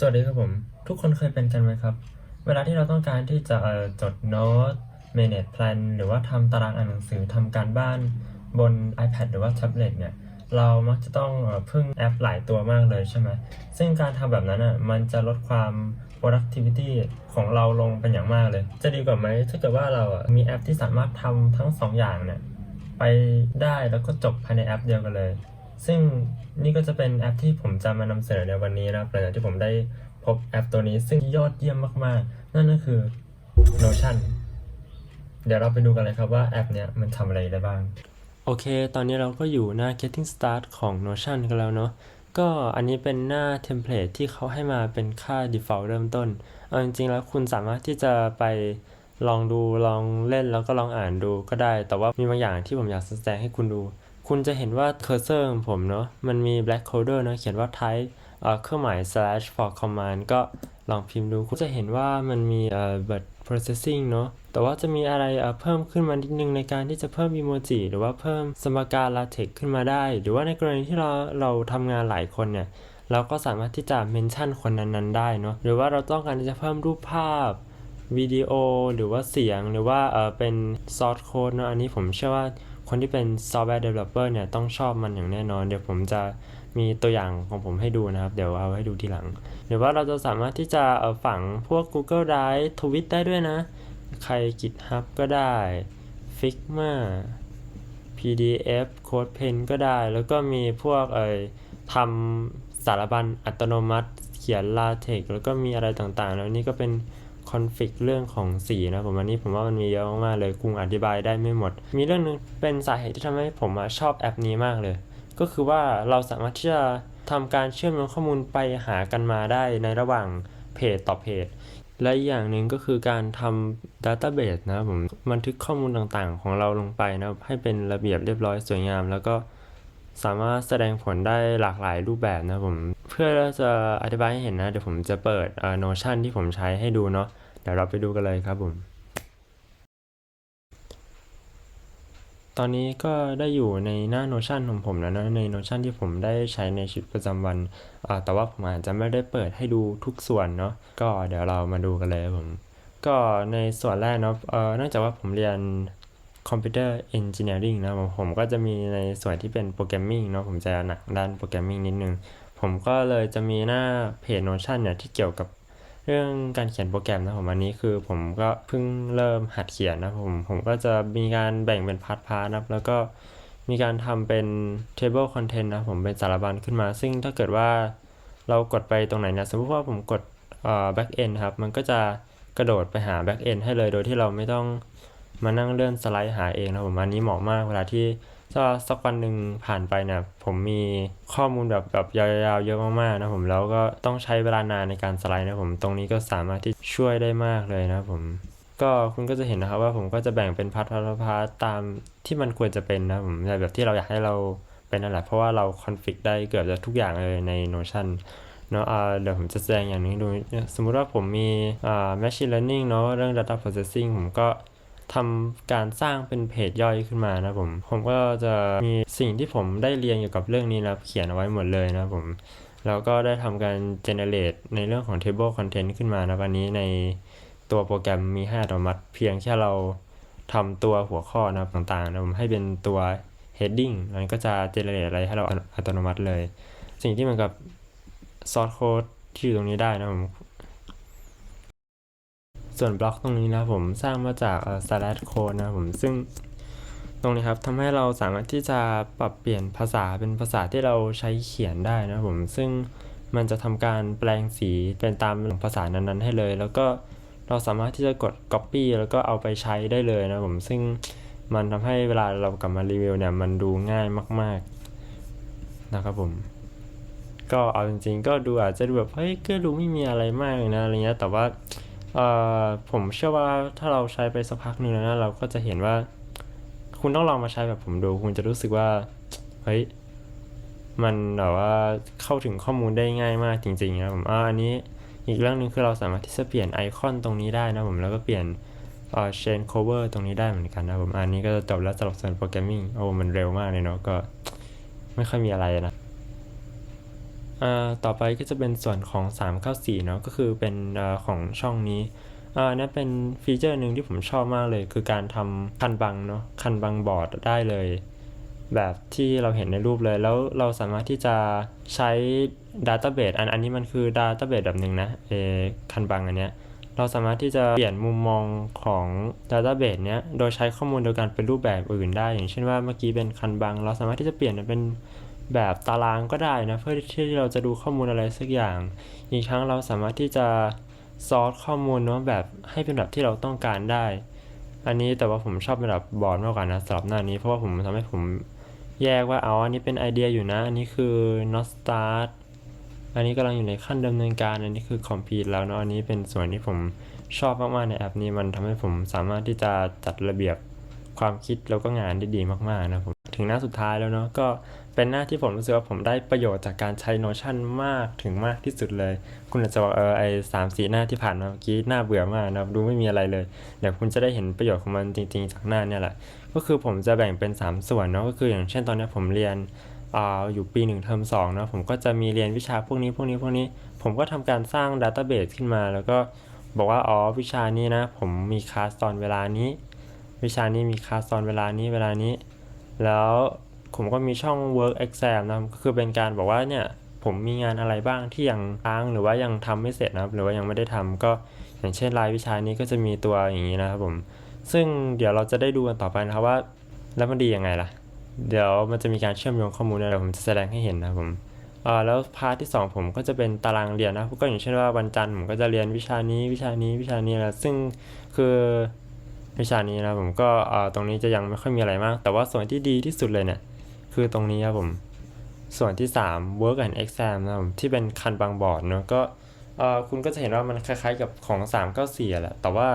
สวัสดีครับผม ทุกคนเคยเป็นกันไหมครับ เวลาที่เราต้องการที่จะจดโน้ต manage plan หรือว่าทำตารางอ่านหนังสือทำการบ้านบน iPad หรือว่าแท็บเล็ตเนี่ย เรามักจะต้องพึ่งแอปหลายตัวมากเลยใช่ไหมซึ่งการทำแบบนั้นอะมันจะลดความ productivity ของเราลงเป็นอย่างมากเลย จะดีกว่าไหมถ้าเกิดว่าเราอะมีแอปที่สามารถทำทั้งสองอย่างเนี่ยไปได้แล้วก็จบภายในแอปเดียวกันเลย ซึ่งนี่ก็จะเป็นแอปที่ผมจะมานำเสนอในวันนี้นะครับหลังจากที่ผมได้พบแอปตัวนี้ซึ่งยอดเยี่ยมมากๆ นั่นก็คือ Notion เดี๋ยวเราไปดูกันเลยครับว่าแอปเนี้ยมันทำอะไรได้บ้าง โอเค ตอนนี้เราก็อยู่หน้า Getting Start ของ Notion กันแล้วเนาะก็อันนี้เป็นหน้าเทมเพลตที่เขาให้มาเป็นค่า default เริ่มต้น เอาจริงๆแล้วคุณสามารถที่จะไปลองดูลองเล่นแล้วก็ลองอ่านดูก็ได้ แต่ว่ามีบางอย่างที่ผมอยากแสดงให้คุณดู คุณจะเห็นว่าเคอร์เซอร์ของผมเนาะมันมี black color เนาะเขียนว่า type เครื่องหมาย slash for command ก็ลองพิมพ์ดูคุณจะเห็นว่ามันมีเอ่อ word processing เนาะแต่ว่าจะมีอะไรเอ่อเพิ่มขึ้นมานิดนึงในการที่จะเพิ่มอีโมจิหรือว่าเพิ่มสมการ LaTeX ขึ้นมาได้ หรือว่าในกรณีที่เราเราทำงานหลายคนเนี่ย เราก็สามารถที่จะเมนชั่นคนนั้นๆได้เนาะหรือว่าเราต้องการที่จะเพิ่มรูปภาพ วิดีโอหรือว่าเสียงหรือว่าเออเป็นซอสโค้ดเนาะอันนี้ผมเชื่อว่าคนที่เป็นซอฟต์แวร์ developer เนี่ยต้องชอบมันอย่างแน่นอน เดี๋ยวผมจะมีตัวอย่างของผมให้ดูนะครับ เดี๋ยวเอาให้ดูทีหลัง หรือว่าเราจะสามารถที่จะเออฝังพวก Google Drive ทวิตได้ด้วยนะ ใคร GitHub ก็ได้ Figma PDF CodePen ก็ได้ แล้วก็มีพวกเอ่ยทำสารบัญอัตโนมัติ เขียน LaTeX แล้วก็มีอะไรต่างๆ แล้วนี่ก็เป็น คอนฟิกเรื่องของสีนะผมอันนี้ผมว่ามันมีเยอะมากเลยคุงอธิบายได้ไม่หมด มีเรื่องหนึงเป็นสาเหตุที่ทำให้ผมชอบแอปนี้มากเลย ก็คือว่าเราสามารถที่จะทำการเชื่อมโยงข้อมูลไปหากันมาได้ในระหว่างเพจต่อเพจและอย่างหนึ่งก็คือการทำ Database นะผมบันทึกข้อมูลต่างๆ ของเราลงไปนะให้เป็นระเบียบเรียบร้อยสวยงาม แล้วก็ สามารถแสดงผลได้หลากหลายรูปแบบนะผมเพื่อจะอธิบายให้เห็นนะเดี๋ยวผมจะเปิดเอ่อ Notion ที่ผมใช้ให้ดูเนาะเดี๋ยวเราไปดูกันเลยครับผมตอนนี้ก็ได้อยู่ในหน้า Notion ของผมแล้วนะใน Notion ที่ผมได้ใช้ในชีวิตประจำวัน แต่ว่าผมอาจจะไม่ได้เปิดให้ดูทุกส่วนเนาะก็เดี๋ยวเรามาดูกันเลยผม ก็ในส่วนแรกเนาะเนื่องจากว่าผมเรียน Computer Engineering นะผมผมก็จะมีในส่วนที่เป็นโปรแกรมมิ่งเนาะผมจะหนักด้านโปรแกรมมิ่งนิดนึง ผมก็เลยจะมีหน้าเพจ Notion เนี่ยที่เกี่ยวกับเรื่องการเขียนโปรแกรมนะผมอันนี้คือผมก็เพิ่งเริ่มหัดเขียนนะผมผมก็จะมีการแบ่งเป็นพาร์ทพาร์ทนะแล้วก็มีการทำเป็น table content นะผมเป็นสารบัญขึ้นมา ซึ่งถ้าเกิดว่าเรากดไปตรงไหนนี่ยสมมติว่าผมกดเอ่อ back end ครับ มันก็จะกระโดดไปหา back end ให้เลยโดยที่เราไม่ต้อง มานั่งเลื่อนสไลด์หาเองนะผมอันนี้เหมาะมากเวลาที่ถ้าสักวันหนึ่งผ่านไปเนี่ยผมมีข้อมูลแบบแบบยาวๆเยอะมากๆนะผมแล้วก็ต้องใช้เวลานานในการสไลด์นะผมตรงนี้ก็สามารถที่ช่วยได้มากเลยนะผมก็คุณก็จะเห็นนะครับว่าผมก็จะแบ่งเป็นพาร์ทพาร์ทพาร์ทตามที่มันควรจะเป็นนะผมในแบบที่เราอยากให้เราเป็นนั่นแหละเพราะว่าเราคอนฟิกได้เกือบจะทุกอย่างเลยใน Notion เนาะเดี๋ยวผมจะแสดงอย่างหนึงให้ดูนะสมมุติว่าผมมี machine learning เนาะเรื่อง data processing ผมก็ ทำการสร้างเป็นเพจย่อยขึ้นมานะผม ผมก็จะมีสิ่งที่ผมได้เรียนเกี่ยวกับเรื่องนี้นะเขียนเอาไว้หมดเลยนะผม แล้วก็ได้ทำการ generate ในเรื่องของ table content ขึ้นมานะวันนี้ในตัวโปรแกรมมีให้อัตโนมัติ เพียงแค่เราทำตัวหัวข้อนะต่างๆนะผมให้เป็นตัว heading มันก็จะ generate อะไรให้เราอัตโนมัติเลย สิ่งที่เหมือนกับ source code ที่อยู่ตรงนี้ได้นะผม ส่วนบล็อกตรงนี้นะผมสร้างมาจากเอ่อ slash code นะผมซึ่งตรงนี้ครับทำให้เราสามารถที่จะปรับเปลี่ยนภาษาเป็นภาษาที่เราใช้เขียนได้นะผมซึ่งมันจะทำการแปลงสีเป็นตามภาษานั้นๆ ให้เลย แล้วก็เราสามารถที่จะกด copy แล้วก็เอาไปใช้ได้เลยนะผมซึ่งมันทำให้เวลาเรากลับมารีวิวเนี่ยมันดูง่ายมาก ๆ นะครับผม ก็เอาจริงๆ ก็ดูอาจจะดูแบบเฮ้ยก็ดูไม่มีอะไรมากเลยนะอะไรเงี้ยแต่ว่า เอ่อผมเชื่อว่าถ้าเราใช้ไปสักพักหนึ่งแล้วนะเราก็จะเห็นว่า คุณต้องลองมาใช้แบบผมดู คุณจะรู้สึกว่าเฮ้ยมันแบบว่าเข้าถึงข้อมูลได้ง่ายมากจริงๆนะผมอ่าอันนี้อีกเรื่องหนึ่งคือเราสามารถที่จะเปลี่ยนไอคอนตรงนี้ได้นะผมแล้วก็เปลี่ยนเอ่อ chain cover ตรงนี้ได้เหมือนกันนะผมอันนี้ก็จะจบแล้วสำหรับส่วนโปรแกรมมิ่งโอ้มันเร็วมากเลยเนาะก็ไม่ค่อยมีอะไรนะ ต่อไปก็จะเป็นส่วนของ 394เนาะก็คือเป็นอของช่องนี้อ่านั่นเป็นฟีเจอร์หนึ่งที่ผมชอบมากเลย คือการทำคันบังเนาะคันบังบอร์ดได้เลย แบบที่เราเห็นในรูปเลย แล้วเราสามารถที่จะใช้ Database อันอันนี้มันคือ Database แบบหนึ่งนะเอคันบังอันเนี้ยเราสามารถที่จะเปลี่ยนมุมมองของ Database เนี้ยโดยใช้ข้อมูลเดียวกันเป็นรูปแบบอื่นได้ อย่างเช่นว่าเมื่อกี้เป็นคันบัง เราสามารถที่จะเปลี่ยนเป็น แบบตารางก็ได้นะเพื่อที่เราจะดูข้อมูลอะไรสักอย่าง อีกทั้งเราสามารถที่จะซอร์สข้อมูลเนาะแบบให้เป็นแบบที่เราต้องการได้ อันนี้แต่ว่าผมชอบเป็นแบบบอร์ดมากกว่านะสำหรับหน้านี้เพราะว่าผมทำให้ผมแยกว่าเอาอันนี้เป็นไอเดียอยู่นะ อันนี้คือ not start อันนี้กำลังอยู่ในขั้นดำเนินการ อันนี้คือ complete แล้วเนาะอันนี้เป็นส่วนที่ผมชอบมากๆในแอปนี้มันทำให้ผมสามารถที่จะจัดระเบียบความคิดแล้วก็งานได้ดีมากๆนะผมถึงหน้าสุดท้ายแล้วเนาะก็ เป็นหน้าที่ผมรู้สึกว่าผมได้ประโยชน์จากการใช้ Notion มากถึงมากที่สุดเลย คุณอาจจะบอกเออไอสามสี่หน้าที่ผ่านมาเมื่อกี้หน่าเบื่อมากนะครับดูไม่มีอะไรเลยเดี๋ยวคุณจะได้เห็นประโยชน์ของมันจริง ๆ จากหน้าเนี่ยแหละ ก็คือผมจะแบ่งเป็น 3 ส่วนเนาะก็คืออย่างเช่นตอนนี้ผมเรียนอ่าอยู่ปี1เทอม2เนาะผมก็จะมีเรียนวิชาพวกนี้พวกนี้พวกนี้ ผมก็ทำการสร้าง Database ขึ้นมา แล้วก็บอกว่าอ๋อวิชานี้นะ ผมมีคลาสตอนเวลานี้ วิชานี้มีคลาสตอนเวลานี้เวลานี้ แล้ว ผมก็มีช่อง work exam นะครับก็คือเป็นการบอกว่าเนี่ยผมมีงานอะไรบ้างที่ยังค้างหรือว่ายังทำไม่เสร็จนะครับ หรือว่ายังไม่ได้ทำก็อย่างเช่นรายวิชานี้ก็จะมีตัวอย่างนี้นะครับผม ซึ่งเดี๋ยวเราจะได้ดูกันต่อไปนะครับว่า แล้วมันดียังไงล่ะ เดี๋ยวมันจะมีการเชื่อมโยงข้อมูลนะเดี๋ยวผมจะแสดงให้เห็นนะครับผมอ่าแล้วพาร์ทที่ 2 ผมก็จะเป็นตารางเรียนนะก็อย่างเช่นว่าวันจันทร์ผมก็จะเรียนวิชานี้วิชานี้วิชานี้นะซึ่งคือวิชานี้นะผมก็อ่าตรงนี้จะยังไม่ค่อยมีอะไรมาก แต่ว่าส่วนที่ดีที่สุดเลยเนี่ย คือตรงนี้ครับผม ส่วนที่ 3 work and exam นะครับผมที่เป็นคันบางบอร์ดเนาะก็คุณก็จะเห็นว่ามันคล้ายๆกับของ 394อะแหละแต่ว่า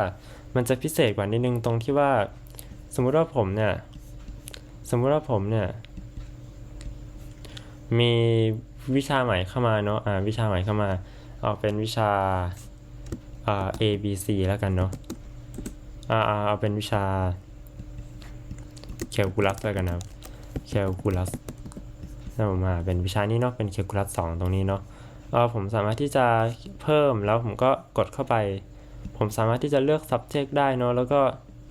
มันจะพิเศษกว่านิดนึงตรงที่ว่า สมมุติว่าผมเนี่ย สมมุติว่าผมเนี่ย มีวิชาใหม่เข้ามาเนาะอ่าวิชาใหม่เข้ามา เอาเป็นวิชาอ่า A B C แล้วกันเนาะอ่าเอาเป็นวิชา calculus แล้วกันนะครับ calculus แล้วผมมาเป็นวิชานี้เนาะเป็น calculus 2ตรงนี้เนาะเออผมสามารถที่จะเพิ่มแล้วผมก็กดเข้าไป ผมสามารถที่จะเลือก subject ได้เนาะแล้วก็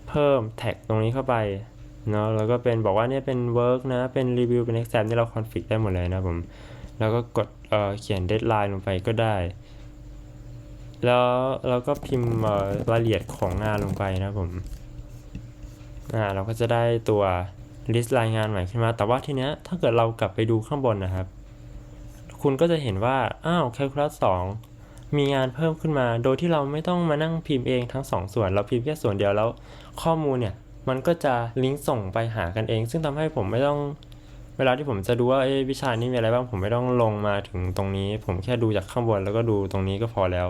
เพิ่ม tag ตรงนี้เข้าไปเนาะแล้วก็เป็นบอกว่าเนี่ยเป็น work นะ เป็น review เป็น exam ที่เรา config ได้หมดเลยนะผมแล้วก็กดเอ่อเขียน deadline ลงไปก็ได้ แล้วเราก็พิมพ์รายละเอียดของงานลงไปนะผมอ่าเราก็จะได้ตัว list รายงานใหม่ขึ้นมา แต่ว่าทีเนี้ยถ้าเกิดเรากลับไปดูข้างบนนะครับ คุณก็จะเห็นว่า อ้าว calculus 2มีงานเพิ่มขึ้นมา โดยที่เราไม่ต้องมานั่งพิมพ์เองทั้ง2ส่วน เราพิมพ์แค่ส่วนเดียวแล้ว ข้อมูลเนี่ย มันก็จะลิงก์ส่งไปหากันเอง ซึ่งทำให้ผมไม่ต้อง เวลาที่ผมจะดูว่าเอ้วิชานี้มีอะไรบ้าง ผมไม่ต้องลงมาถึงตรงนี้ ผมแค่ดูจากข้างบนแล้วก็ดูตรงนี้ก็พอแล้ว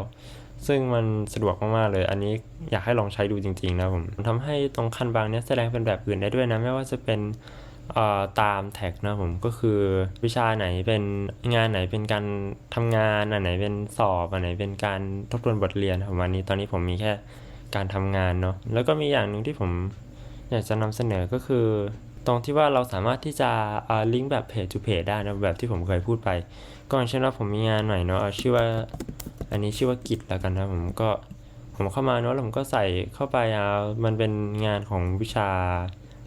ซึ่งมันสะดวกมากๆเลย อันนี้อยากให้ลองใช้ดูจริง ๆ นะผมทำให้ตรงคันบางเนี้ยแสดงเป็นแบบอื่นได้ด้วยนะ ไม่ว่าจะเป็นตามแท็กนะผมก็คือวิชาไหนเป็นงานไหนเป็นการทำงานอันไหนเป็นสอบอันไหนเป็นการทบทวนบทเรียนผมวันนี้ตอนนี้ผมมีแค่การทำงานเนาะแล้วก็มีอย่างหนึ่งที่ผมอยากจะนำเสนอก็คือ ตรงที่ว่าเราสามารถที่จะลิงก์แบบเพจ to เพจได้นะแบบที่ผมเคยพูดไป ก็อย่างเช่นว่าผมมีงานใหม่เนาะเอาชื่อว่า อันนี้ชื่อว่ากิจแล้วกันนะผมก็ผมเข้ามาเนาะผมก็ใส่เข้าไปอ่ามันเป็นงานของวิชา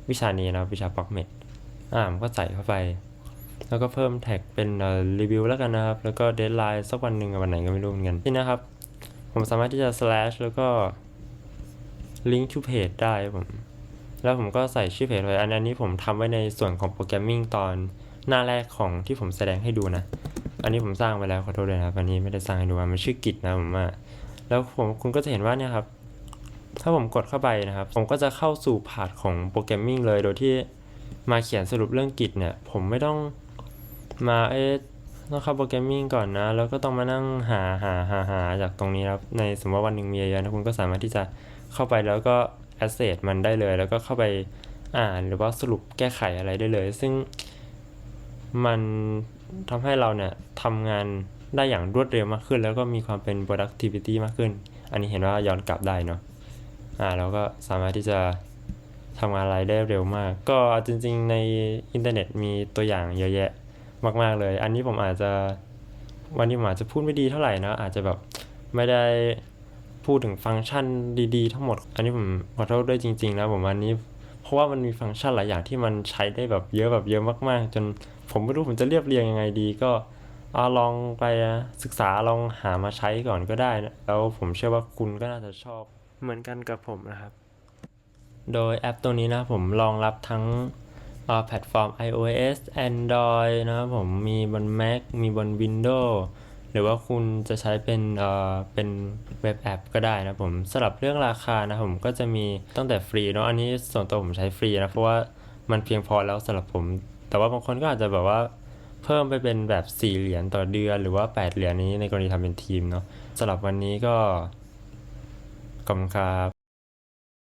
วิชานี้นะวิชา p อกเมดอ่าผมก็ใส่เข้าไป แล้วก็เพิ่มแท็กเป็นรีวิวแล้วกันนะครับ แล้วก็เดทไลน์สักวันหนึ่งวันไหนก็ไม่รู้เหมือนกันนี่นะครับ ผมสามารถที่จะ slash แล้วก็ link to page ได้ผมแล้วผมก็ใส่ชื่อเพจไว้อันนี้ผมทำไว้ในส่วนของโปรแกรมมิ่งตอนหน้าแรกของที่ผมแสดงให้ดูนะ อันนี้ผมสร้างไปแล้วขอโทษด้วยนะครับอันนี้ไม่ได้สร้างให้ดูมันชื่อกิจนะผมว่าแล้วผมคุณก็จะเห็นว่าเนี่ยครับ ถ้าผมกดเข้าไปนะครับ ผมก็จะเข้าสู่พาร์ทของโปรแกรมมิ่งเลยโดยที่มาเขียนสรุปเรื่องกิจเนี่ย ผมไม่ต้องมาเอ๊ะต้องเข้าโปรแกรมมิ่งก่อนนะ แล้วก็ต้องมานั่งหาหาหาหาจากตรงนี้ครับ ในสมมติว่าวันหนึ่งมีเยอะนะคุณก็สามารถที่จะเข้าไปแล้วก็ access มันได้เลย แล้วก็เข้าไปอ่านหรือว่าสรุปแก้ไขอะไรได้เลย ซึ่งมัน ทำให้เราเนี่ยทำงานได้อย่างรวดเร็วมากขึ้น แล้วก็มีความเป็น productivity มากขึ้น อันนี้เห็นว่าย้อนกลับได้เนาะอ่าเราก็สามารถที่จะทำงานอะไรได้เร็วมาก ก็จริง ๆ ในอินเทอร์เน็ตมีตัวอย่างเยอะแยะมาก ๆ เลย อันนี้ผมอาจจะวันนี้ผมอาจจะพูดไม่ดีเท่าไหร่นะอาจจะแบบไม่ได้พูดถึงฟังก์ชันดีๆ ทั้งหมด อันนี้ผมขอโทษด้วยจริงๆนะผมวันนี้ เพราะว่ามันมีฟังก์ชันหลายอย่างที่มันใช้ได้แบบเยอะแบบเยอะมากๆ จน ผมไม่รู้ผมจะเรียบเรียงยังไงดีก็เอาลองไปศึกษาลองหามาใช้ก่อนก็ได้นะแล้วผมเชื่อว่าคุณก็น่าจะชอบเหมือนกันกับผมนะครับ โดยแอปตัวนี้นะผมรองรับทั้งเอ่อแพลตฟอร์ม iOS Android นะครับผมมีบน Mac มีบน Windows หรือว่าคุณจะใช้เป็นเอ่อเป็นเว็บแอปก็ได้นะผมสำหรับเรื่องราคานะผมก็จะมีตั้งแต่ฟรีเนาะอันนี้ส่วนตัวผมใช้ฟรีนะเพราะว่ามันเพียงพอแล้วสำหรับผม แต่ว่าบางคนก็อาจจะแบบว่าเพิ่มไปเป็นแบบ 4 เหรียญต่อเดือน หรือว่า 8 เหรียญนี้ในกรณีทำเป็นทีมเนาะสำหรับวันนี้ก็ขอบคุณครับ